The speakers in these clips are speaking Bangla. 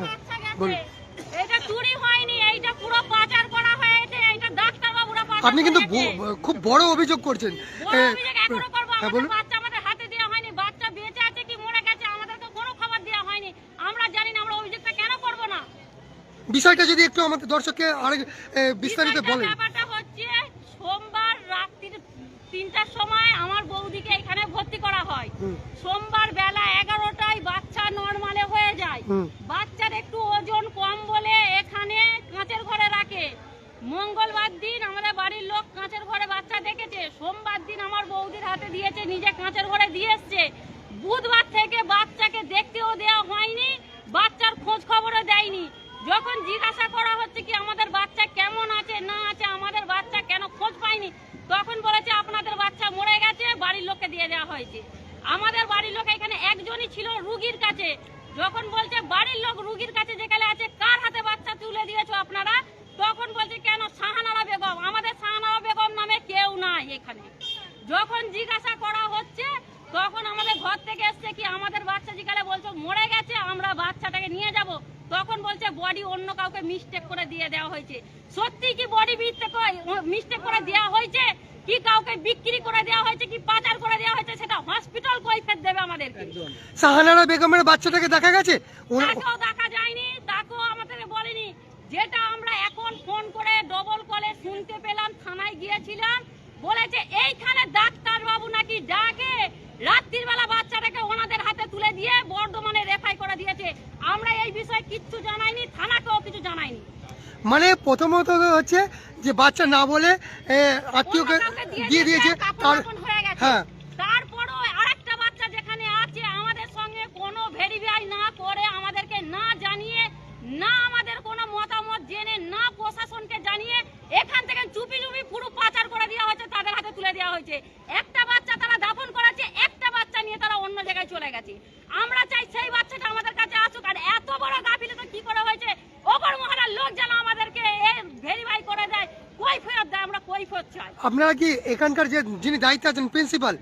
বাচ্চা এটা চুরি হয়নি এইটা পুরো পাচার করা হয়েছে এইটা ডাক্তার বাবুরা আপনি কিন্তু খুব বড় অভিযোগ করছেন। হ্যাঁ বলুন। বাচ্চা আমাদের হাতে দেওয়া হয়নি বাচ্চা বেঁচে আছে কি মরে গেছে আমাদেরকে কোনো খবর দেওয়া হয়নি। আমরা জানি না আমরা অভিযোগটা কেন করব না? বিষয়টা যদি একটু আমাদের দর্শককে আরেক বিস্তারিত বলেন ব্যাপারটা হচ্ছে সোমবার রাত্রির তিনটার সময় আমার বৌদিকে এখানে ভর্তি করা হয় হুম। সোমবার বেলা এগারোটায় বাচ্চা নর্মালে হয়ে যায় হুম। বাচ্চার একটু ওজন কম বলে এখানে কাঁচের ঘরে রাখে মঙ্গলবার দিন আমাদের বাড়ির লোক কাঁচের ঘরে বাচ্চা দেখেছে সোমবার দিন আমার বৌদির হাতে দিয়েছে, নিজে কাঁচের ঘরে দিয়ে এসছে। বুধবার থেকে বাচ্চাকে দেখতেও দেওয়া হয়নি, বাচ্চার খোঁজ খবরও দেয়নি। যখন জিজ্ঞাসা করা হচ্ছে কি আমাদের বাচ্চা কেমন আছে, না আছে, আমাদের বাচ্চা কেন খোঁজ পায়নি, তখন বলেছে আপনাদের বাচ্চা মরে গেছে, বাড়ির লোককে দিয়ে দেওয়া হয়েছে। আমাদের বাড়ির লোক এখানে একজনই ছিল রুগীর কাছে। যখন বলছে বাড়ির লোক রুগীর কাছে যেখানে আছে, কার হাতে বাচ্চা তুলে দিয়েছ আপনারা? তখন বলছে, কেন শাহানারা বেগম? আমাদের শাহানারা বেগম নামে কেউ নাই এখানে। যখন জিজ্ঞাসা করা হচ্ছে তখন আমাদের ঘর থেকে এসছে কি আমাদের বাচ্চা জিজ্ঞাসা বলছো মরে গেছে আমরা বাচ্চাটাকে নিয়ে যাব। তখন বলছে বডি অন্য কাউকে মিস্টেক করে দিয়ে দেওয়া হয়েছে। সত্যি কি বডি মিস্টেক করে দেওয়া হয়েছে? কি কাউকে বিক্রি করে দেওয়া হয়েছে কি পাচার করে দেওয়া হয়েছে সেটা হসপিটাল কৈফিয়ত দেবে আমাদেরকে। সাহানারা বেগমের বাচ্চাটাকে দেখা গেছে? তাকেও দেখা যায়নি তাকেও আমাদের বলেনি। যেটা আমরা এখন ফোন করে ডবল কলে শুনতে পেলাম থানায় গিয়েছিলাম বলেছে এইখানে ডাক্তার বাবু নাকি ডাকে রাত্রির বেলা বাচ্চাটাকে ওনাদের হাতে তুলে দিয়ে বর্ধমানে রেফাই করে দিয়েছে। আমরা এই বিষয়ে কিচ্ছু জানাইনি থানাকেও কিছু জানাইনি। মানে প্রথমত হচ্ছে যে বাচ্চা না বলে আত্মীয়কে দিয়ে দিয়েছে তার হয়ে গেছে হ্যাঁ তারপরও আরেকটা বাচ্চা যেখানে আছে আমাদের সঙ্গে কোনো ভেরিফাই না করে আমাদেরকে না জানিয়ে না আমাদের কোনো মতামত জেনে না প্রশাসনকে জানিয়ে এখান থেকে চুপি চুপি পুরো পাচার করে দেওয়া হয়েছে তাদের হাতে তুলে দেওয়া হয়েছে। একটা বাচ্চা তারা দাফন করাচ্ছে একটা বাচ্চা নিয়ে তারা অন্য জায়গায় চলে গেছে। আমরা চাই সেই বাচ্চাটা আমাদের কাছে আসুক আর এত বড় গাফিলতা কি করে হয়েছে? ওপর মহলার লোক যেন আমাদেরকে ভেরিফাই করে দেয় কই ফেরত দেয় আমরা কই ফেরত চাই। আপনারা কি এখানকার যে যিনি দায়িত্বে আছেন প্রিন্সিপাল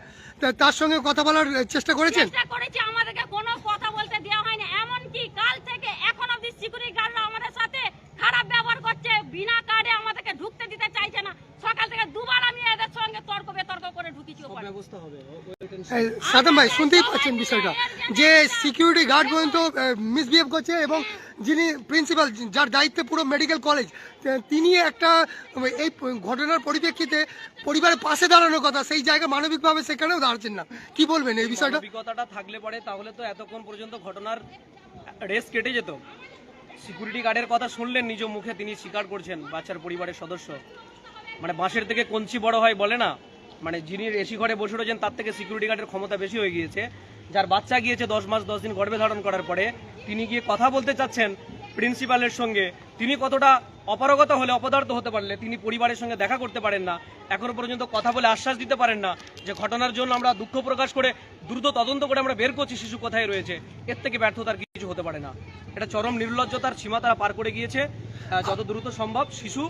তার সঙ্গে কথা বলার চেষ্টা করেছেন? চেষ্টা করেছি আমাদেরকে কোনো কথা বলতে দেওয়া হয়নি। এমনকি কাল থেকে এখন অব্দি সিকিউরিটি গার্ডরা আমাদের সাথে খারাপ ব্যবহার করছে বিনা কার্ডে আমাদেরকে ঢুকতে দিতে চাইছে না সকাল থেকে দুবার আমি এদের সঙ্গে তর্ক বিতর্ক করে ঢুকেছি ওপরে। এই, সাদম ভাই শুনতেই পাচ্ছেন বিষয়টা। যে সিকিউরিটি গার্ড পর্যন্ত মিসবিহেভ করছে এবং যিনি প্রিন্সিপাল যার দায়িত্বে পুরো মেডিকেল কলেজ তিনি একটা এই ঘটনার পরিপ্রেক্ষিতে পরিবারের পাশে দাঁড়ানোর কথা সেই জায়গায় মানবিকভাবে সেখানেও দাঁড়াচ্ছেন না। কি বলবেন এই বিষয়টা? অভিজ্ঞতাটা থাকলে পরে তাহলে তো এতক্ষণ পর্যন্ত ঘটনার রেস কেটে যেত। সিকিউরিটি গার্ডের কথা শুনলেন নিজ মুখে তিনি স্বীকার করছেন বাচ্চার পরিবারের সদস্য। মানে বাঁশের থেকে কঞ্চি বড় হয় বলে না? মানে যিনি এসি ঘরে বসে রয়েছেন, তার থেকে সিকিউরিটি গার্ডের ক্ষমতা বেশি হয়ে গিয়েছে। যার বাচ্চা গিয়েছে দশ মাস, দশ দিন গর্ভে ধারণ করার পরে, তিনি গিয়ে কথা বলতে চাচ্ছেন প্রিন্সিপালের সঙ্গে। তিনি কতটা অপারগত হলে অপদার্থ হতে পারলে, তিনি পরিবারের সঙ্গে দেখা করতে পারেন না। এখনও পর্যন্ত কথা বলে আশ্বাস দিতে পারেন না যে ঘটনার জন্য আমরা দুঃখ প্রকাশ করে দ্রুত তদন্ত করে আমরা বের করছি, শিশু কোথায় রয়েছে। এর থেকে ব্যর্থতার কিছু হতে পারে না। এটা চরম নির্লজ্জতার সীমা তারা পার করে গিয়েছে। যত দ্রুত সম্ভব শিশু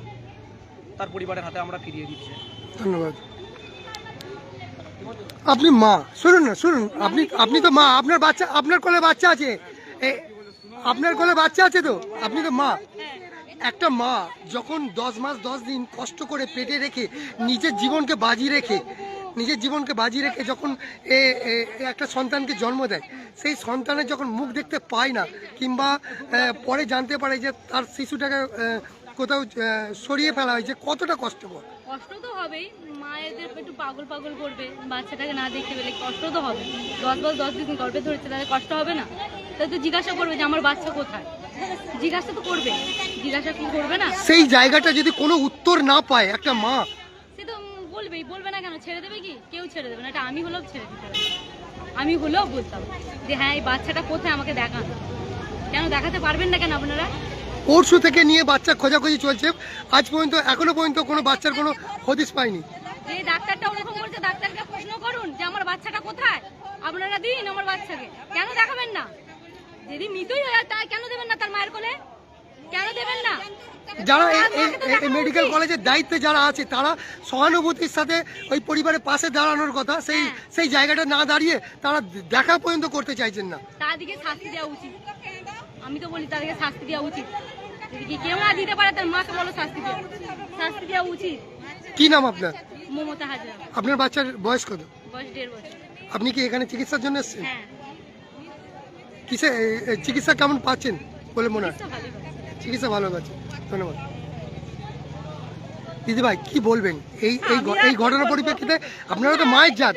তার পরিবারের হাতে আমরা ফিরিয়ে দিচ্ছি। ধন্যবাদ। আপনি মা, শুনুন না, শুনুন। আপনি আপনি তো মা, আপনার বাচ্চা, আপনার কোলে বাচ্চা আছে। আপনার কোলে বাচ্চা আছে তো? আপনি তো মা। একটা মা যখন দশ মাস, দশ দিন কষ্ট করে পেটে রেখে নিজের জীবনকে বাজি রেখে, নিজের জীবনকে বাজি রেখে যখন এ একটা সন্তানকে জন্ম দেয়, সেই সন্তানের যখন মুখ দেখতে পায় না, কিংবা পরে জানতে পারে যে তার শিশুটাকে কোথাও সরিয়ে ফেলা হয়েছে, কতটা কষ্টকর। কষ্ট তো হবেই। মায়েদের একটু পাগল পাগল করবে বাচ্চাটাকে না দেখতে পেলে কষ্ট তো হবে? দশ বছর দশ দিন গর্ভে ধরেছে তাহলে কষ্ট হবে না? তাহলে তো জিজ্ঞাসা করবে যে আমার বাচ্চা কোথায়? জিজ্ঞাসা তো করবে। জিজ্ঞাসা কি করবে না? সেই জায়গাটা যদি কোনো উত্তর না পায় একটা মা। সে তো বলবেই বলবে না কেন? ছেড়ে দেবে কি? কেউ ছেড়ে দেবে না। এটা আমি হলেও ছেড়ে দিতে আমি হলেও বলতাম যে হ্যাঁ এই বাচ্চাটা কোথায় আমাকে দেখান। কেন দেখাতে পারবেন না কেন আপনারা? পরশু থেকে নিয়ে বাচ্চা খোঁজাখুঁজি চলছে। আজ পর্যন্ত এখনও পর্যন্ত কোনো বাচ্চার কোনো হদিস পায়নি যে ডাক্তারটা ওরকম বলছে ডাক্তারকে প্রশ্ন করুন যে আমার বাচ্চাটা কোথায়? আপনারা দিন আমার বাচ্চাকে। কেন দেখাবেন না? যদি মৃতই হয় তাই কেন দেবেন না তার মায়ের কোলে? কেন দেবেন না? যারা মেডিকেল কলেজের দায়িত্বে যারা আছে তারা সহানুভূতির সাথে ওই পরিবারের পাশে দাঁড়ানোর কথা সেই সেই জায়গাটা না দাঁড়িয়ে তারা দেখা পর্যন্ত করতে চাইছেন না। তার দিকে শাস্তি দেওয়া উচিত। আমি তো বলি তাদেরকে শাস্তি দেওয়া উচিত। যদি কেউ না দিতে পারে তার মাকে বলো শাস্তি দেওয়া। শাস্তি দেওয়া উচিত। কি নাম আপনার? মমতা হাজরা। আপনার বাচ্চার বয়স কত? বয়স দেড় বছর। আপনি কি এখানে চিকিৎসার জন্য এসেছেন? হ্যাঁ। কিসে চিকিৎসা কেমন পাচ্ছেন বলে মনে হয়। চিকিৎসা ভালো পাচ্ছেন। ধন্যবাদ। দিদি ভাই কি বলবেন? এই এই ঘটনার পরিপ্রেক্ষিতে আপনারা তো মায়ের জাত।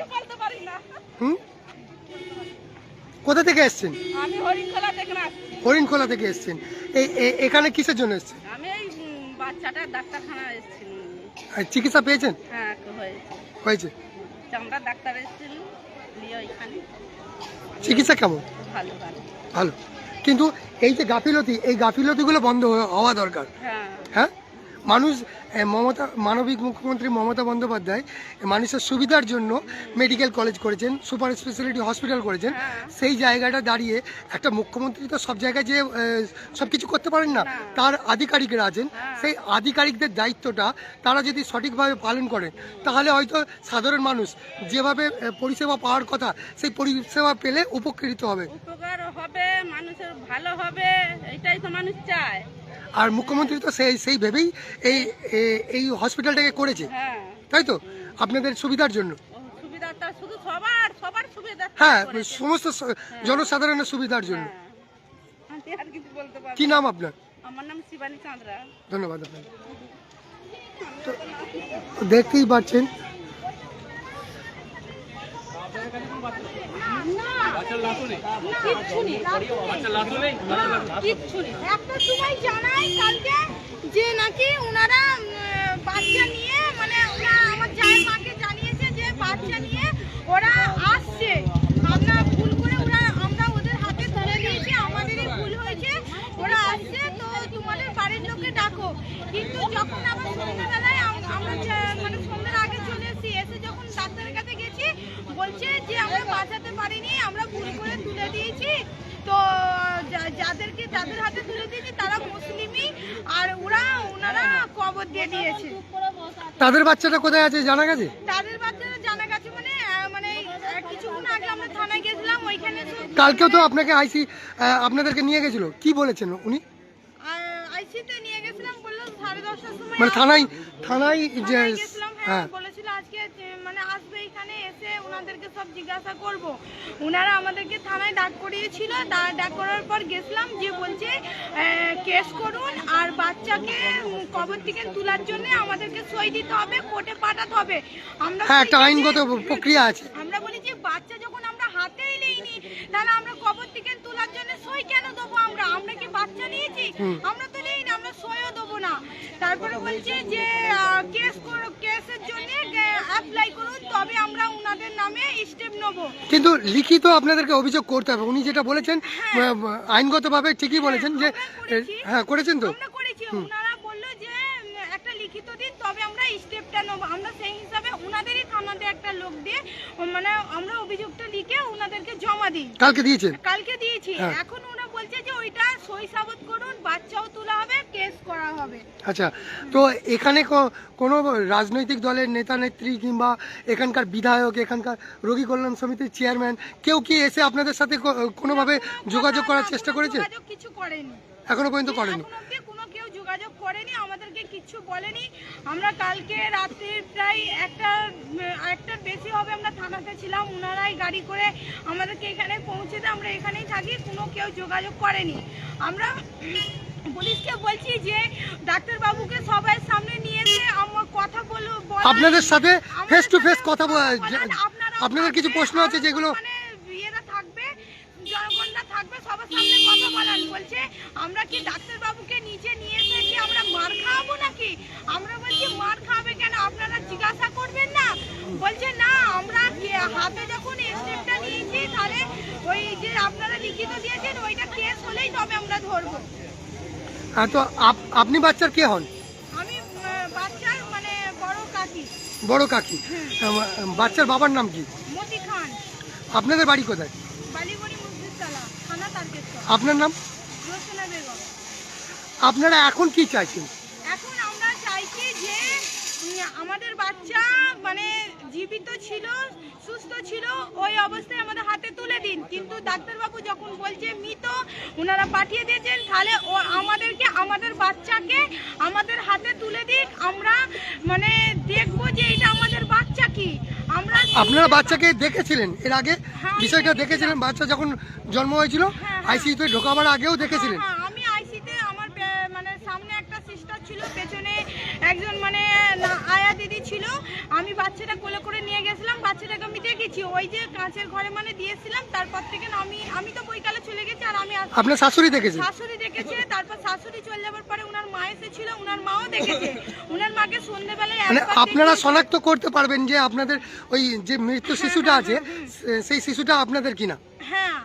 হুম? কোথা থেকে এসছেন? আমি হরিণখোলা থেকে না হরিণখোলা থেকে এসছেন। এই এখানে কিসের জন্য এসছেন? আমি এই বাচ্চাটা ডাক্তারখানা আর চিকিৎসা পেয়েছেন? হ্যাঁ হয়েছে। হয়েছে? চামড়া ডাক্তার এসেছিল নিয়ে ওইখানে। চিকিৎসা কেমন? ভালো ভালো। ভালো। কিন্তু এই যে গাফিলতি এই গাফিলতিগুলো বন্ধ হওয়া দরকার। হ্যাঁ। হ্যাঁ? মানুষ মমতা মানবিক মুখ্যমন্ত্রী মমতা বন্দ্যোপাধ্যায় মানুষের সুবিধার জন্য মেডিকেল কলেজ করেছেন সুপার স্পেশালিটি হসপিটাল করেছেন। সেই জায়গাটা দাঁড়িয়ে একটা মুখ্যমন্ত্রী তো সব জায়গায় যে সব কিছু করতে পারেন না তার আধিকারিকরা আছেন। সেই আধিকারিকদের দায়িত্বটা তারা যদি সঠিকভাবে পালন করেন তাহলে হয়তো সাধারণ মানুষ যেভাবে পরিষেবা পাওয়ার কথা সেই পরিষেবা পেলে উপকৃত হবে। উপকার হবে মানুষের ভালো হবে এটাই তো মানুষ চায়। আর মুখ্যমন্ত্রী তো সেই সেই ভেবেই এই এই হসপিটালটাকে করেছে। হ্যাঁ। তাই তো? আপনাদের সুবিধার জন্য। হ্যাঁ সমস্ত জনসাধারণের সুবিধার জন্য। পারব কি নাম আপনার? আমার নাম শিবানী চাঁদরা ধন্যবাদ আপনার দেখতেই পাচ্ছেন একটা সময় জানাই কালকে যে নাকি ওনারা বাচ্চা নিয়ে মানে ওরা আমার জায়ের মাকে জানিয়েছে যে বাচ্চা নিয়ে ওরা আসছে। আমরা ভুল করে ওরা আমরা ওদের হাতে তুলে দিয়েছি আমাদেরই ভুল হয়েছে ওরা আসছে তো তোমাদের বাড়ির লোকে ডাকো। কিন্তু যখন আবার সন্ধ্যাবেলায় আমরা মানে সন্ধ্যার আগে চলে এসেছি এসে যখন ডাক্তারের কাছে গেছি বলছে যে আমরা বাঁচাতে পারিনি আমরা ভুল করে তুলে দিয়েছি তো যা- যাদের হাতে তুলে দিয়েছি তারা মুসলিমই আর ওরা ওনারা কবর দিয়ে দিয়েছে। তাদের বাচ্চাটা কোথায় আছে জানা গেছে? তাদের বাচ্চারা জানা গেছে মানে মানে কিছুক্ষণ আগে আমরা থানায় গেছিলাম ওইখানে কালকেও তো আপনাকে আইসি আপনাদেরকে নিয়ে গেছিল। কি বলেছেন উনি? আইসিতে নিয়ে গেছিলাম বলল সাড়ে দশটার সময় মানে থানায় থানায় যে হ্যাঁ হ্যাঁ বলেছিল আজকে যে মানে আসবে এখানে এসে ওনাদেরকে সব জিজ্ঞাসা করব। ওনারা আমাদেরকে থানায় ডাক করিয়েছিল ডাক করার পর গেছিলাম যে বলছে কেস করুন আর বাচ্চাকে কবর থেকে তোলার জন্য আমাদেরকে সই দিতে হবে কোর্টে পাঠাতে হবে। আমরা হ্যাঁ একটা আইনগত প্রক্রিয়া আছে। আমরা বলি যে বাচ্চা যখন আমরা হাতেই নেইনি তাহলে আমরা কবর থেকে তোলার জন্য সই কেন দেবো আমরা? আমরা কি বাচ্চা নিয়েছি? আমরা তো নেই না আমরা সইও দেবো না। তারপরে বলছে যে কেস কেসের জন্য অ্যাপ্লাই করুন তবে আমরা ওনাদের নামে স্টেপ নেব। কিন্তু লিখিত আপনাদেরকে অভিযোগ করতে হবে। উনি যেটা বলেছেন আইনগতভাবে ঠিকই বলেছেন যে হ্যাঁ করেছেন তো? আমরা করেছি ওনারা বলল যে উম, একটা লিখিত দিন তবে আমরা স্টেপটা নেব। আমরা সেই হিসাবে ওনাদেরই থানাতে একটা লোক দিয়ে মানে আমরা অভিযোগটা লিখে ওনাদেরকে জমা দিই। কালকে দিয়েছেন? কালকে দিয়েছি। হ্যাঁ। এখন ওরা বলছে যে ওইটা সই সাবত করুন বাচ্চাও তোলা হবে কেস করা হবে। আচ্ছা তো এখানে কোনো রাজনৈতিক দলের নেতা নেত্রী কিংবা এখানকার বিধায়ক এখানকার রোগী কল্যাণ সমিতির চেয়ারম্যান কেউ কি এসে আপনাদের সাথে কোনোভাবে যোগাযোগ করার চেষ্টা করেছে? যোগাযোগ কিছু করেনি। এখনও পর্যন্ত করেনি। যোগাযোগ করেনি আমাদেরকে কিচ্ছু বলেনি। আমরা কালকে রাত্রে প্রায় একটা একটার বেশি হবে আমরা থানাতে ছিলাম ওনারাই গাড়ি করে আমাদেরকে এখানে পৌঁছে দেয় আমরা এখানেই থাকি কোনো কেউ যোগাযোগ করেনি। আমরা পুলিশকে বলছি যে ডাক্তারবাবুকে সবাই সামনে নিয়ে এসে আমার কথা বলো আপনাদের সাথে ফেস টু ফেস কথা বলা- বলার যে- আপনাদের কিছু প্রশ্ন আছে যেগুলো মানে থাকবে জনগণরা থাকবে সবার সামনে কথা বলান বলছে আমরা কি ডাক্তার বাবুকে নিচে নিয়ে এসে কি আমরা মার খাওয়াবো নাকি? আমরা বলছি মার খাওয়াবে কেন? আপনারা জিজ্ঞাসা করবেন না? বলছে না আমরা হাতে যখন স্টেপটা নিয়েছি তাহলে ওই যে আপনারা লিখিত দিয়েছেন ওইটা কেস হলেই তবে আমরা ধরবো। হ্যাঁ, তো আপনি বাচ্চার কে হন? আমি বাচ্চার মানে বড় কাকি। বড় কাকি? বাচ্চার বাবার নাম কি? মতি খান। আপনাদের বাড়ি কোথায়? বালিগড়ি মসজিদতলা থানা তারকেশ্বর। আপনার নাম? রোশনা বেগম। আপনারা এখন কি চাইছেন? এখন আমরা চাইছি যে আমাদের বাচ্চা মানে জীবিত ছিল সুস্থ ছিল ওই অবস্থায় আমাদের হাতে তুলে দিন। কিন্তু ডাক্তারবাবু যখন বলছে মৃত ওনারা পাঠিয়ে দিয়েছেন তাহলে আমাদেরকে আমাদের বাচ্চাকে আমাদের হাতে তুলে দিক আমরা মানে দেখব যে এটা আমাদের বাচ্চা কি। আমরা আপনারা বাচ্চাকে দেখেছিলেন এর আগে? হ্যাঁ, বিষয়টা দেখেছিলেন? বাচ্চা যখন জন্ম হয়েছিল হ্যাঁ, হ্যাঁ। আইসিইউতে ঢোকাবার আগেও দেখেছিলেন হ্যাঁ, হ্যাঁ, আমি আইসিতে আমার পে- মানে সামনে একটা সিস্টার ছিল পেছনে একজন মানে আয়া দিদি ছিল। আমি বাচ্চাটা কোলে করে নিয়ে গেছিলাম বাচ্চাটাকে আমি দেখেছি। ওই যে কাঁচের ঘরে মানে দিয়েছিলাম তারপর থেকে আমি আমি তো বইকালে চলে গেছি আর আমি আপনার শাশুড়ি দেখেছি? শাশুড়ি দেখেছে তারপর শাশুড়ি চলে যাওয়ার পরে উনার মা এসেছিল উনার মাও দেখেছে। উনার মাকে সন্ধ্যেবেলায় মানে আপনারা শনাক্ত করতে পারবেন যে আপনাদের ওই যে মৃত শিশুটা আছে সেই শিশুটা আপনাদের কিনা? হ্যাঁ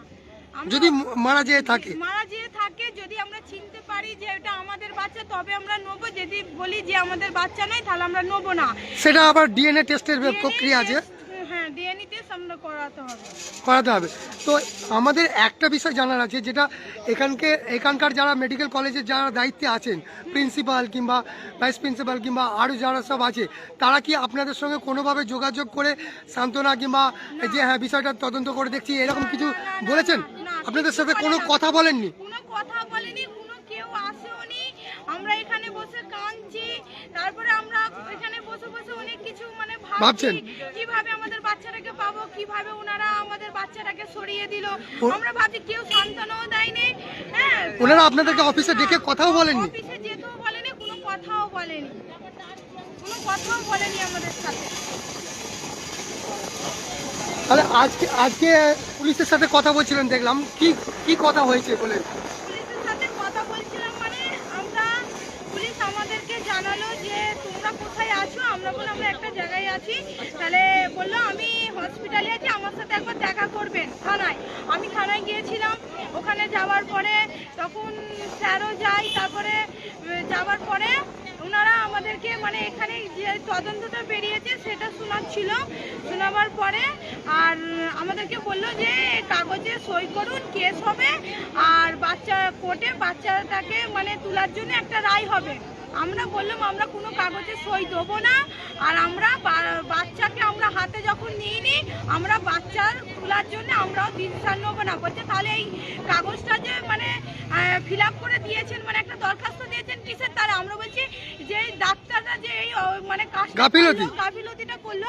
যদি মারা যেয়ে থাকে। মারা যেয়ে থাকে যদি আমরা চিনতে পারি যে এটা আমাদের বাচ্চা তবে আমরা নেব। যদি বলি যে আমাদের বাচ্চা নয় তাহলে আমরা নেব না। সেটা আবার ডিএনএ টেস্টের প্রক্রিয়া আছে। হ্যাঁ ডিএনএ টেস্ট আমরা করাতে হবে। করাতে হবে। তো আমাদের একটা বিষয় জানার আছে যেটা এখানকে এখানকার যারা মেডিকেল কলেজের যারা দায়িত্বে আছেন প্রিন্সিপাল কিংবা ভাইস প্রিন্সিপাল কিংবা আরও যারা সব আছে তারা কি আপনাদের সঙ্গে কোনোভাবে যোগাযোগ করে সান্ত্বনা কিংবা যে হ্যাঁ বিষয়টা তদন্ত করে দেখছি এরকম কিছু বলেছেন? আপনাদের সাথে কোনো কথা বলেননি? কোনো কথা বলেনি কেউ আসেওনি আমরা এখানে বসে কাঁদছি। তারপরে আমরা এখানে বসে বসে অনেক কিছু মানে ভাবছেন? কীভাবে আমাদের বাচ্চাটাকে পাবো? কীভাবে ওনারা আমাদের বাচ্চাটাকে সরিয়ে দিল? আমরা ভাবছি কেউ সান্ত্বনাও দেয়নি। হ্যাঁ। ওনারা আপনাদেরকে অফিসে ডেকে কথাও বলেনি অফিসে যেতেও বলেনি কোনো কথাও বলেনি। কোনো কথাও বলেনি আমাদের সাথে। আজকে আজকে পুলিশের সাথে কথা বলছিলেন দেখলাম। কি কি কথা হয়েছে বলে পুলিশের সাথে কথা বলছিলাম মানে আমরা পুলিশ আমাদেরকে জানালো যে তোমরা কোথায় আছো আমরা একটা জায়গায় আছি। তাহলে বলল, আমি হসপিটালে আছি, আমার সাথে একবার দেখা করবেন থানায়। আমি থানায় গিয়েছিলাম। ওখানে যাওয়ার পরে তখন স্যারও যাই তারপরে যাওয়ার পরে ওনারা আমাদেরকে মানে এখানে যে তদন্তটা বেরিয়েছে সেটা শোনাচ্ছিল। শোনাবার পরে আর আমাদেরকে বলল যে, কাগজে সই করুন, কেস হবে। আর বাচ্চা কোর্টে বাচ্চাটাকে মানে তোলার জন্য একটা রায় হবে। আমরা বললাম আমরা কোনো কাগজে সই দেবো না। আর আমরা বাচ্চাকে আমরা হাতে যখন নিইনি আমরা বাচ্চার তোলার জন্য আমরাও ডিসিশন নেব না। বলছে তাহলে এই কাগজটা যে মানে ফিল আপ করে দিয়েছেন মানে একটা দরখাস্ত দিয়েছেন কিসের তারা আমরা বলছি যে ডাক্তাররা যে এই মানে গাফিলতি। গাফিলতিটা করল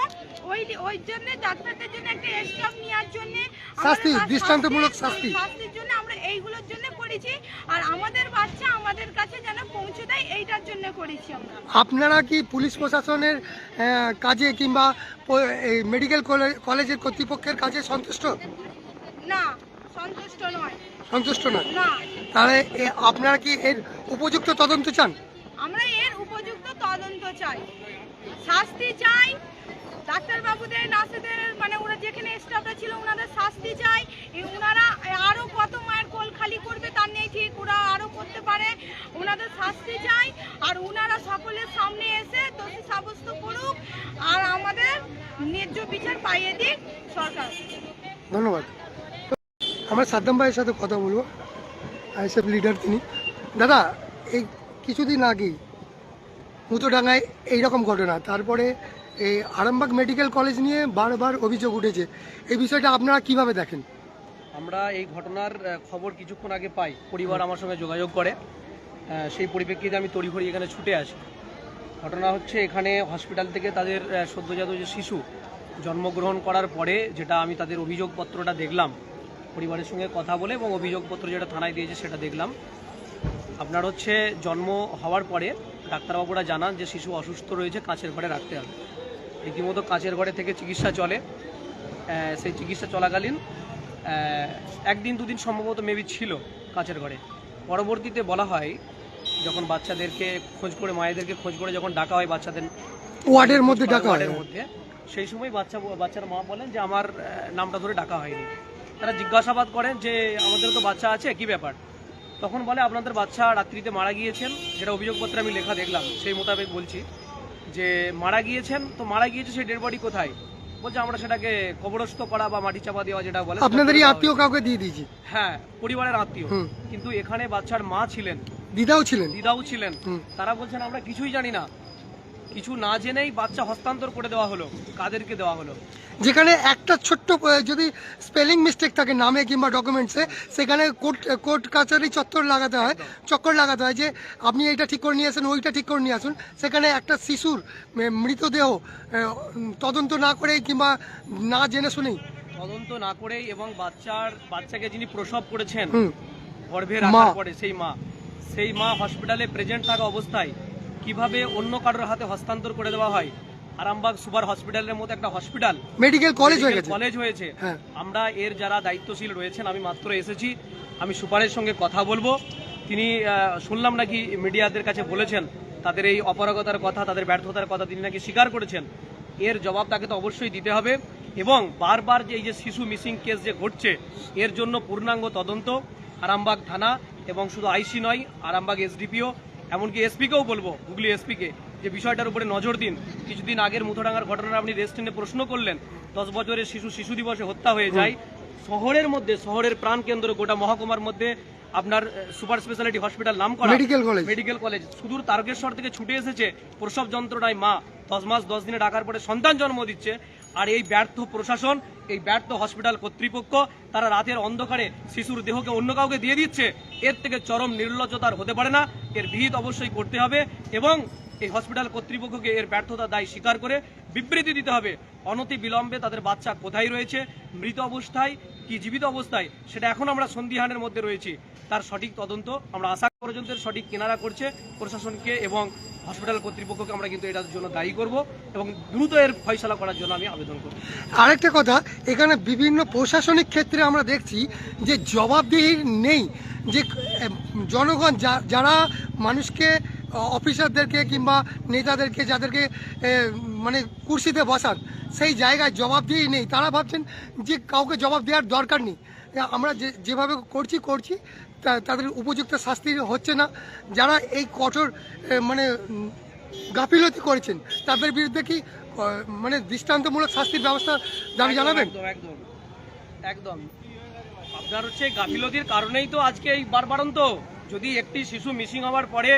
ওই ওই জন্য ডাক্তারদের জন্য একটা স্টাফ নেওয়ার জন্য শাস্তি, দৃষ্টান্তমূলক শাস্তি। শাস্তির জন্য আমরা এইগুলোর জন্য করেছি। আর আমাদের বাচ্চা আমাদের কাছে যেন পৌঁছে দেয় এইটার জন্য করেছি আমরা। আপনারা কি পুলিশ প্রশাসনের কাজে কিংবা এই মেডিকেল কলে- কলেজের কর্তৃপক্ষের কাজে সন্তুষ্ট? না সন্তুষ্ট নয়। সন্তুষ্ট নয়? না। তাহলে আপনারা কি এর উপযুক্ত তদন্ত চান? আমরা এর উপযুক্ত তদন্ত চাই। শাস্তি চাই ডাক্তারবাবুদের, নার্সেদের মানে ওরা যেখানে স্টাফরা ছিল ওনাদের শাস্তি চাই। ওনারা আরও কত মায়ের কোল খালি করবে তার নেই ঠিক, ওরা আরও করতে পারে। ওনাদের শাস্তি চাই, আর ওনারা সকলের সামনে এসে দোষী সাব্যস্ত করুক, আর আমাদের ন্যায্য বিচার পাইয়ে দিক সরকার। ধন্যবাদ। আমার সাদ্দাম ভাইয়ের সাথে কথা বলব। আইএসএফ লিডার তিনি। দাদা, এই কিছুদিন আগেই মুতোডাঙ্গায় এইরকম ঘটনা। তারপরে এই আরামবাগ মেডিকেল কলেজ নিয়ে বারবার অভিযোগ উঠেছে। এই বিষয়টা আপনারা কীভাবে দেখেন? আমরা এই ঘটনার খবর কিছুক্ষণ আগে পাই। পরিবার আমার সঙ্গে যোগাযোগ করে। সেই পরিপ্রেক্ষিতে আমি তড়িঘড়ি এখানে ছুটে আসি। ঘটনা হচ্ছে এখানে হসপিটাল থেকে তাদের সদ্যজাত যে শিশু জন্মগ্রহণ করার পরে যেটা আমি তাদের অভিযোগপত্রটা দেখলাম পরিবারের সঙ্গে কথা বলে এবং অভিযোগপত্র যেটা থানায় দিয়েছে সেটা দেখলাম। আপনার হচ্ছে জন্ম হওয়ার পরে ডাক্তারবাবুরা জানান যে শিশু অসুস্থ রয়েছে কাঁচের ঘরে রাখতে হবে। রীতিমতো কাঁচের ঘরে থেকে চিকিৎসা চলে। সেই চিকিৎসা চলাকালীন একদিন দুদিন সম্ভবত মেবি ছিল কাঁচের ঘরে। পরবর্তীতে বলা হয় যখন বাচ্চাদেরকে খোঁজ করে মায়েদেরকে খোঁজ করে যখন ডাকা হয় বাচ্চাদের ওয়ার্ডের মধ্যে ডাকা ওয়ার্ডের মধ্যে সেই সময় বাচ্চা বাচ্চার মা বলেন যে আমার নামটা ধরে ডাকা হয়নি। তারা জিজ্ঞাসাবাদ করেন যে আমাদের তো বাচ্চা আছে কি ব্যাপার? তখন বলে আপনাদের বাচ্চা রাত্রিতে মারা গিয়েছেন। যেটা অভিযোগপত্রে আমি লেখা দেখলাম সেই মোতাবেক বলছি। যে মারা গিয়েছেন তো মারা গিয়েছে সেই ডেড বডি কোথায়? বলছে আমরা সেটাকে কবরস্থ করা বা মাটি চাপা দেওয়া যেটা বলে আপনাদেরই আত্মীয় কাউকে দিয়ে দিয়েছি। হ্যাঁ পরিবারের আত্মীয়। কিন্তু এখানে বাচ্চার মা ছিলেন। দিদাও ছিলেন? দিদাও ছিলেন। তারা বলছেন আমরা কিছুই জানি না। কিছু না জেনেই বাচ্চা হস্তান্তর করে দেওয়া হলো কাদেরকে দেওয়া হলো? যেখানে একটা ছোট্ট যদি স্পেলিং মিস্টেক থাকে নামে কিংবা ডকুমেন্টসে সেখানে কোর্ট কোর্ট কাছারি চত্বর লাগাতে হয় চক্কর লাগাতে হয় যে আপনি এইটা ঠিক করে নিয়ে আসেন ওইটা ঠিক করে নিয়ে আসুন। সেখানে একটা শিশুর মৃতদেহ তদন্ত না করেই কিংবা না জেনে শুনেই। তদন্ত না করেই এবং বাচ্চার বাচ্চাকে যিনি প্রসব করেছেন হুম। গর্ভে মা। রাখার পরে সেই মা সেই মা হসপিটালে প্রেজেন্ট থাকা অবস্থায় কীভাবে অন্য কারোর হাতে হস্তান্তর করে দেওয়া হয়? আরামবাগ সুপার হসপিটালের মতো একটা হসপিটাল। মেডিকেল কলেজ হয়ে গেছে। কলেজ হয়েছে। হ্যাঁ। আমরা এর যারা দায়িত্বশীল রয়েছেন আমি মাত্র এসেছি। আমি সুপারের সঙ্গে কথা বলব। তিনি শুনলাম নাকি মিডিয়াদের কাছে বলেছেন তাদের এই অপারগতার কথা তাদের ব্যর্থতার কথা তিনি নাকি স্বীকার করেছেন। এর জবাব তাকে তো অবশ্যই দিতে হবে। এবং বারবার যে এই যে শিশু মিসিং কেস যে ঘটছে এর জন্য পূর্ণাঙ্গ তদন্ত। আরামবাগ থানা এবং শুধু আইসি নয় আরামবাগ এসডিপিও এমনকি এসপিকেও বলব হুগলি এসপিকে যে বিষয়টার উপরে নজর দিন। কিছুদিন আগের মুথোডাঙ্গার ঘটনার আপনি রেস্টুরেন্টে প্রশ্ন করলেন দশ বছরের শিশু শিশু দিবসে হত্যা হয়ে যায়। শহরের মধ্যে শহরের প্রাণ কেন্দ্র গোটা মহকুমার মধ্যে আপনার সুপার স্পেশালিটি হসপিটাল নাম করা Medical college। Medical college. সুদূর তারকেশ্বর থেকে ছুটে এসেছে প্রসব যন্ত্রণায় মা। দশ মাস দশ দিনে ডাকার পরে সন্তান জন্ম দিচ্ছে। আর এই ব্যর্থ প্রশাসন, এই ব্যর্থ হসপিটাল কর্তৃপক্ষ, তারা রাতের অন্ধকারে শিশুর দেহকে অন্য কাউকে দিয়ে দিচ্ছে, এর থেকে চরম নির্লজ্জতার হতে পারে না। এর বিহিত অবশ্যই করতে হবে এবং এই হসপিটাল কর্তৃপক্ষকে এর ব্যর্থতা দায় স্বীকার করে বিবৃতি দিতে হবে। অনতি বিলম্বে তাদের বাচ্চা কোথায় রয়েছে? মৃত অবস্থায় কি জীবিত অবস্থায়, সেটা এখন আমরা সন্দিহানের মধ্যে রয়েছি। তার সঠিক তদন্ত আমরা আশা পর্যন্ত সঠিক কেনারা করছে প্রশাসনকে এবং হসপিটাল কর্তৃপক্ষকে আমরা কিন্তু এটার জন্য দায়ী করব এবং দ্রুত এর ফয়সলা করার জন্য আমি আবেদন করব। আরেকটা কথা, এখানে বিভিন্ন প্রশাসনিক ক্ষেত্রে আমরা দেখছি যে জবাবদিহি নেই, যে জনগণ যারা মানুষকে অফিসারদেরকে কিংবা নেতাদেরকে, যাদেরকে মানে কুর্সিতে বসান সেই জায়গায় জবাব জবাবদিহি নেই। তারা ভাবছেন যে কাউকে জবাব দেওয়ার দরকার নেই। আমরা যে যেভাবে করছি করছি তাদের উপযুক্ত শাস্তি হচ্ছে না। যারা এই কঠোর মানে গাফিলতি করেছেন তাদের বিরুদ্ধে কি মানে দৃষ্টান্তমূলক শাস্তির ব্যবস্থা দাবি জানাবেন? একদম একদম একদম। আপনার হচ্ছে গাফিলতির কারণেই তো আজকে এই বারবারন্ত যদি একটি শিশু মিসিং হওয়ার পরে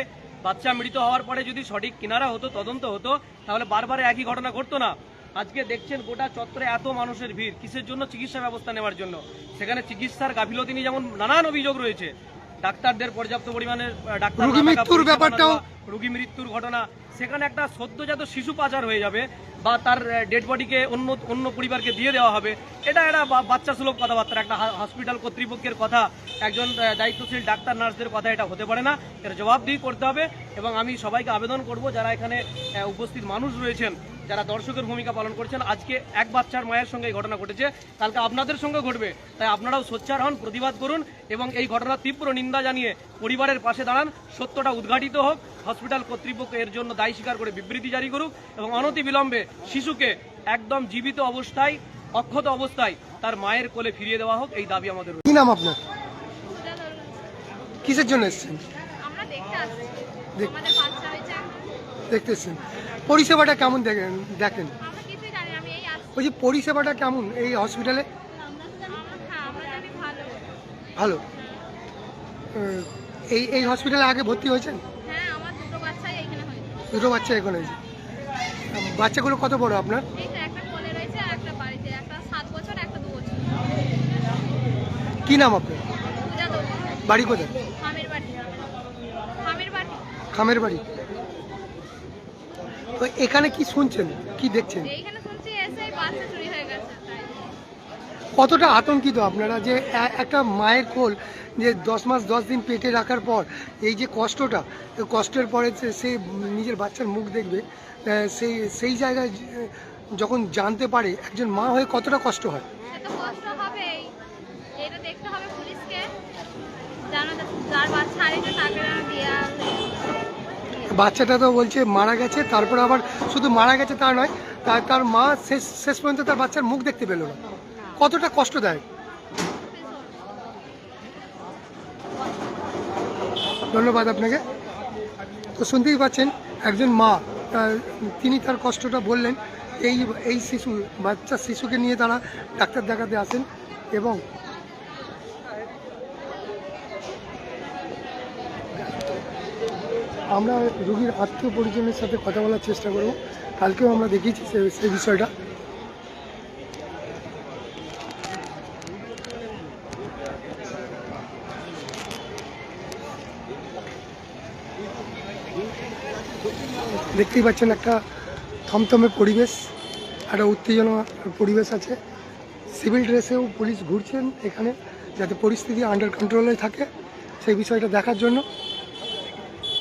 বাচ্চা মৃত হওয়ার পরে যদি সঠিক কিনারা হতো তদন্ত হতো তাহলে বারবার একই ঘটনা ঘটতো না। আজকে দেখছেন গোটা চত্বরে এত মানুষের ভিড়। কিসের জন্য চিকিৎসা ব্যবস্থা নেওয়ার জন্য? সেখানে চিকিৎসার গাফিলতি নিয়ে যেমন নানান অভিযোগ রয়েছে। ডাক্তারদের পর্যাপ্ত পরিমাণে ডাক্তার রোগী মৃত্যুর ব্যাপারটাও- রোগী মৃত্যুর ঘটনা। সেখানে একটা সদ্যজাত শিশু পাচার হয়ে যাবে বা তার ডেড বডিকে অন্য অন্য পরিবারকে দিয়ে দেওয়া হবে। এটা একটা বাচ্চা সুলভ কথাবার্তা একটা হসপিটাল কর্তৃপক্ষের কথা। একজন দায়িত্বশীল ডাক্তার নার্সদের কথা এটা হতে পারে না। এর জবাবদিহি করতে হবে এবং আমি সবাইকে আবেদন করব যারা এখানে উপস্থিত মানুষ রয়েছেন। যারা দর্শকের ভূমিকা পালন করছেন আজকে এক বাচ্চার মায়ের সঙ্গে এই ঘটনা ঘটেছে। কালকে আপনাদের সঙ্গে ঘটবে। তাই আপনারাও সোচ্চার হন প্রতিবাদ করুন এবং এই ঘটনার তীব্র নিন্দা জানিয়ে পরিবারের পাশে দাঁড়ান। সত্যটা উদ্ঘাটিত হোক। হসপিটাল কর্তৃপক্ষ এর জন্য দায়ী স্বীকার করে বিবৃতি জারি করুক এবং অনতি বিলম্বে শিশুকে একদম জীবিত অবস্থায় অক্ষত অবস্থায় তার মায়ের কোলে ফিরিয়ে দেওয়া হোক এই দাবি আমাদের। কি নাম আপনার? কিসের জন্য এসেছেন? আমরা পরিষেবাটা কেমন দেখেন? দেখেন। ওই যে পরিষেবাটা কেমন এই হসপিটালে ভালো। এই এই হসপিটালে আগে ভর্তি হয়েছেন? হ্যাঁ দুটো বাচ্চা এখানে হয়েছে। বাচ্চাগুলো কত বড় আপনার? কি নাম আপনার? বাড়ি কোথায়? খামের বাড়ি খামের বাড়ি খামের বাড়ি তো এখানে কি শুনছেন? কি দেখছেন? কতটা আতঙ্কিত আপনারা যে একটা মায়ের কোল যে দশ মাস দশ দিন পেটে রাখার পর এই যে কষ্টটা কষ্টের পরে সে নিজের বাচ্চার মুখ দেখবে সেই সেই জায়গায় যখন জানতে পারে একজন মা হয়ে কতটা কষ্ট হয়। দেখতে হবে পুলিশকে জানো যার বাচ্চা বাচ্চাটা তো বলছে মারা গেছে, তারপর আবার শুধু মারা গেছে তা নয়, তার তার মা শেষ শেষ পর্যন্ত তার বাচ্চার মুখ দেখতে পেল না। কতটা কষ্ট দেয় ধন্যবাদ আপনাকে। তো শুনতেই পাচ্ছেন, একজন মা তিনি তার কষ্টটা বললেন, এই এই শিশু, বাচ্চা শিশুকে নিয়ে তারা ডাক্তার দেখাতে আসেন এবং আমরা রুগীর আত্মীয় পরিজনের সাথে কথা বলার চেষ্টা করব। কালকেও আমরা দেখিয়েছি সে- সেই বিষয়টা। দেখতেই পাচ্ছেন একটা থমথমে পরিবেশ, একটা উত্তেজনা পরিবেশ আছে। সিভিল ড্রেসেও পুলিশ ঘুরছেন এখানে যাতে পরিস্থিতি আন্ডার কন্ট্রোলে থাকে সেই বিষয়টা দেখার জন্য।